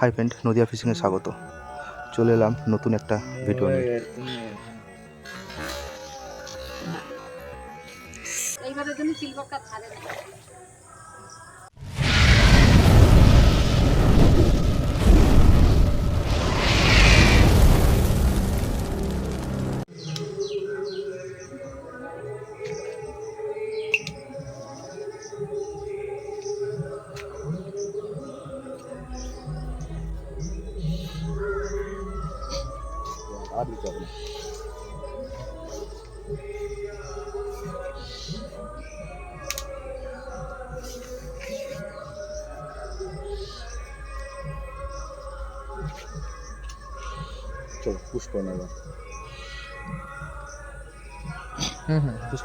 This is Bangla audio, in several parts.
হাই ফ্রেন্ড নদিয়া ফিশিংয়ে স্বাগত। চলে এলাম নতুন একটা ভিডিও নিয়ে। চলো পুশ করে নেব হুম হুম পুশ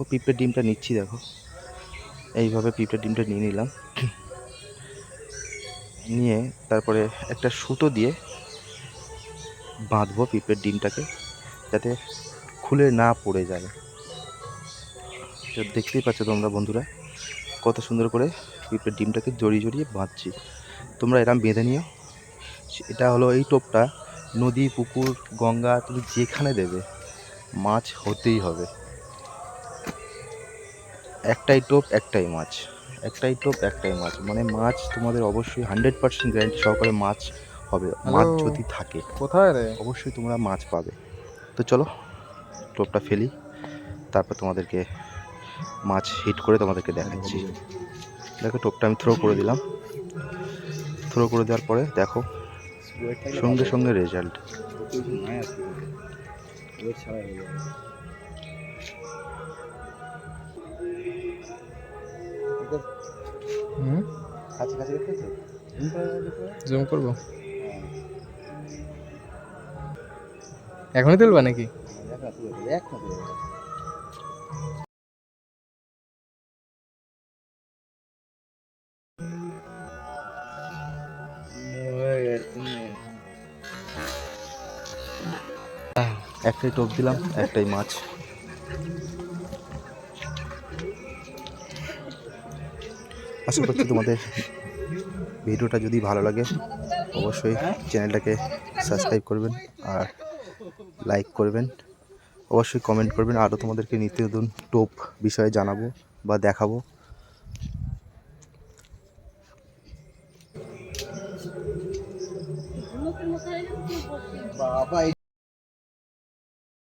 ও পিঁপড়ের ডিমটা নিচ্ছি, দেখো। এইভাবে পিঁপড়ের ডিমটা নিয়ে নিলাম। নিয়ে তারপরে একটা সুতো দিয়ে বাঁধবো পিঁপড়ের ডিমটাকে। যাতে খুলে না পড়ে যায়। তো দেখতেই পাচ্ছ তোমরা বন্ধুরা কত সুন্দর করে পিঁপড়ের ডিমটাকে জড়িয়ে জড়িয়ে বাঁধছি। তোমরা এরম বেঁধে নিও। এটা হলো এই টোপটা নদী পুকুর গঙ্গা তুমি যেখানে দেবে মাছ হতেই হবে। একটাই টোপ একটাই মাছ। একটাই টোপ একটাই মাছ। মানে মাছ তোমাদের অবশ্যই হান্ড্রেড পার্সেন্ট গ্যারান্টি সহকারে মাছ হবে। মাছ যদি থাকে কোথায় রে? অবশ্যই তোমরা মাছ পাবে। তো চলো টোপটা ফেলি তারপর তোমাদেরকে মাছ হিট করে তোমাদেরকে দেখাচ্ছি। দেখো টোপটা আমি থ্রো করে দিলাম। থ্রো করে দেওয়ার পরে দেখো সঙ্গে সঙ্গে রেজাল্ট হুম? কাছে কাছে জুম করব? এখনই তুলবা নাকি? একটাই টোপ দিলাম, একটাই মাছ। আশা করছি তোমাদের ভিডিওটা যদি ভালো লাগে, অবশ্যই চ্যানেলটাকে সাবস্ক্রাইব করবেন। আর লাইক করবেন। অবশ্যই কমেন্ট করবেন। আরও তোমাদেরকে নিত্য নতুন টোপ বিষয়ে জানাব বা দেখাবো।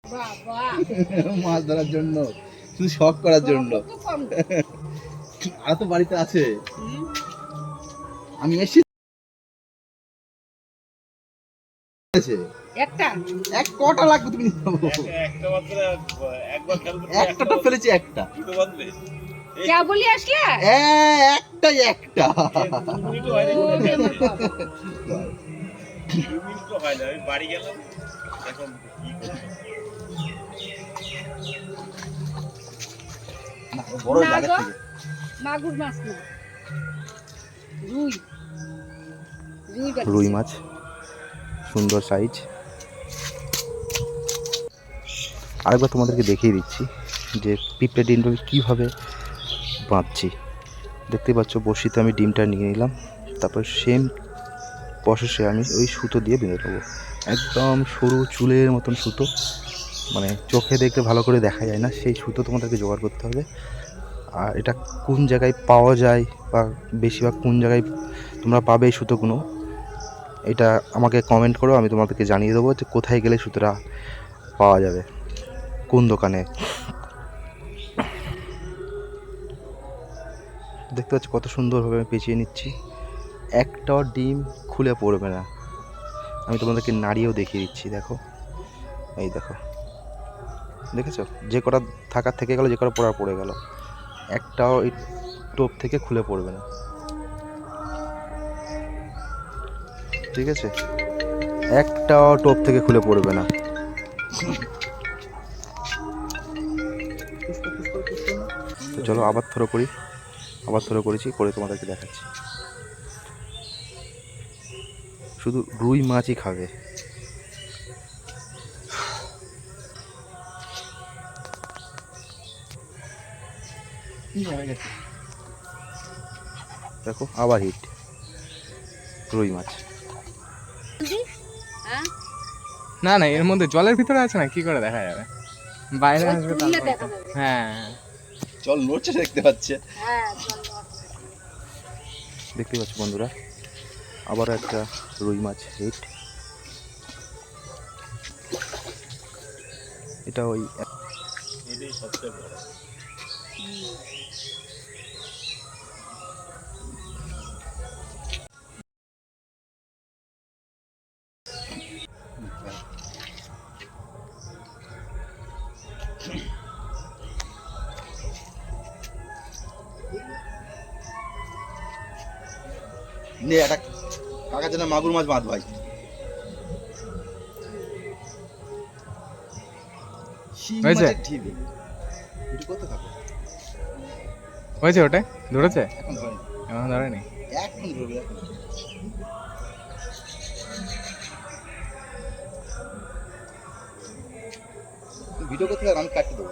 মাছ ধরার জন্য শুধু শখ করার জন্য। আর তো বাড়িতে আছে। আমি এসে একটা। এক কটা লাগবে তুমি? একটা তো ফেলেছি একটা। কে বলি আসলে? হ্যাঁ একটাই একটা। বাড়ি গেলাম। এখন কি করব? না, বড় জায়গা থেকে। মাগুর মাছ রুই। রুই মাছ? সুন্দর সাইজ আরেকবার তোমাদেরকে দেখিয়ে দিচ্ছি যে পিঁপড়ে ডিমটাকে কীভাবে বাঁধছি। দেখতে পাচ্ছ, বড়শিতে আমি ডিমটা নিয়ে নিলাম। তারপর সেম প্রসেসে আমি ওই সুতো দিয়ে বেঁধে নেব। একদম সরু চুলের মতন সুতো। মানে চোখে দেখতে ভালো করে দেখা যায় না, সেই সুতো তোমাদেরকে জোগাড় করতে হবে। আর এটা কোন জায়গায় পাওয়া যায় বা বেশিরভাগ কোন জায়গায় তোমরা পাবে এই সুতোগুলো এটা আমাকে কমেন্ট করো, আমি তোমাদেরকে জানিয়ে দেবো যে কোথায় গেলে সুতোটা পাওয়া যাবে, কোন দোকানে। দেখতে পাচ্ছি কত সুন্দরভাবে আমি পেঁচিয়ে নিচ্ছি। একটাও ডিম খুলে পড়বে না। আমি তোমাদেরকে নাড়িয়েও দেখিয়ে দিচ্ছি, দেখো। এই দেখো। দেখেছ? যে কটা থাকার থেকে গেল, যে কটা পড়া পড়ে গেল। একটাও এই টোপ থেকে খুলে পড়বে না। ঠিক আছে? একটা টোপ থেকে খুলে পড়বে না। চলো আবার থ্রো করি। আবার থ্রো করেছি, করে তোমাদেরকে দেখাচ্ছি। শুধু রুই মাছই খাবে। দেখো, আবার হিট রুই মাছ। না না এর মধ্যে জলের ভিতরে আছে না? কি করে দেখা যাবে? বাইরে আসবে। হ্যাঁ। জল নড়ছে দেখতে পাচ্ছে। হ্যাঁ জল দেখতে পাচ্ছ বন্ধুরা আবারও একটা রুই মাছ হিট এটা ওই এটাই সবচেয়ে বড়। নে একটা কাকার জন্য মাগুর মাছ বাঁধ ভাই হয়েছে? হয়েছে ওটাই? ধরেছে? এখন ধরেনি। এখন ধরবে ভিডিও করতে আমি কাটতে দেবো।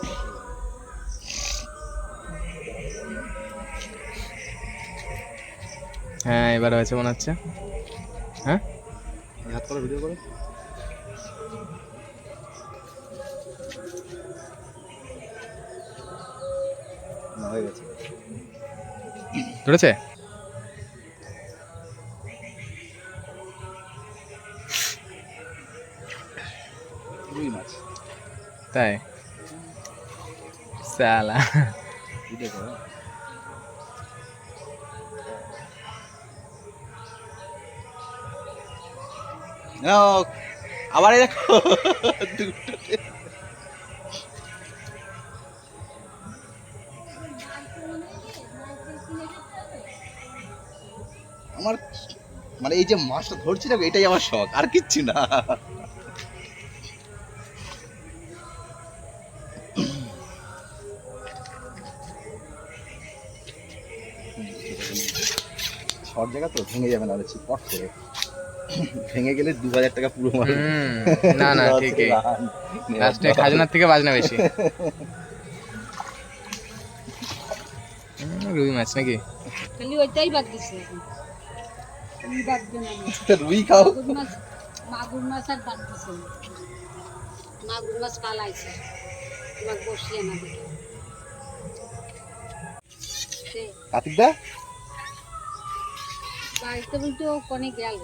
হ্যাঁ এবার হয়েছে মনে হচ্ছে। হ্যাঁ? হাত করে ভিডিও করে। হয়ে গেছে। ধরেছে? রুই মাছ। তাই? সালা। ভিডিও করে। আবার। আমার মানে এই যে মাছটা ধরছি না এটাই আমার শখ, আর কিচ্ছু না শর্ট জায়গা তো ভেঙে যাবে না পট করে ভেঙে গেলে দু হাজার টাকা পুরো হুম না না ঠিকই। লাস্টে খাজনার থেকে বাজনা বেশি। রুই মাছ নাকি? খালি ওইটাই বাদ দিছে। রুই বাদ দেন না। রুই খাও। মাগুর মাছ আর বাদ দিছে মাগুর মাছ পালাইছে। তোমার বসিয়ে না কার্তিকদা বাড়িতে বলতে কনে গেল।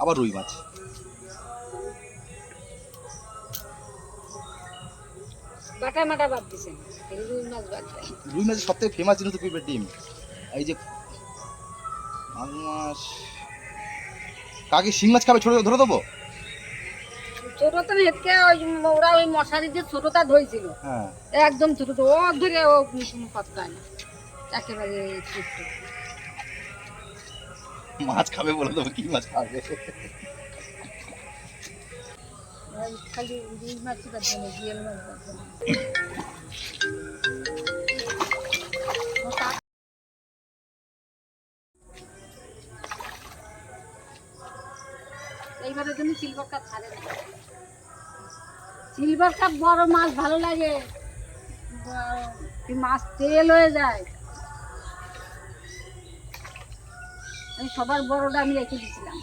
আবার রুই মাছ। বাটা মাটা বাদ দিছে রুই মাছ বাদ রুই মাছের সব থেকে ফেমাস জিনিস তো পিঁপড়ের ডিম। এই যে মাগুর মাছ কাকে শিং মাছ খাবে ছোট ধরে দেবো? ছোট তো হেঁটকে ওই ওরা ওই মশারি দিয়ে ছোটটা ধরেছিল হ্যাঁ। একদম ছোট তো ও ধরে ও পাত্তায় না একেবারে ছোট মাছ খাবে বলে দেবো কি মাছ খাবে। এইবারের জন্য সিলভার কাপ ছাড়ে সিলভার কাপ বড় মাছ ভালো লাগে। মাছ তেল হয়ে যায়। আমি সবার বড়টা আমি রেখে দিয়েছিলাম।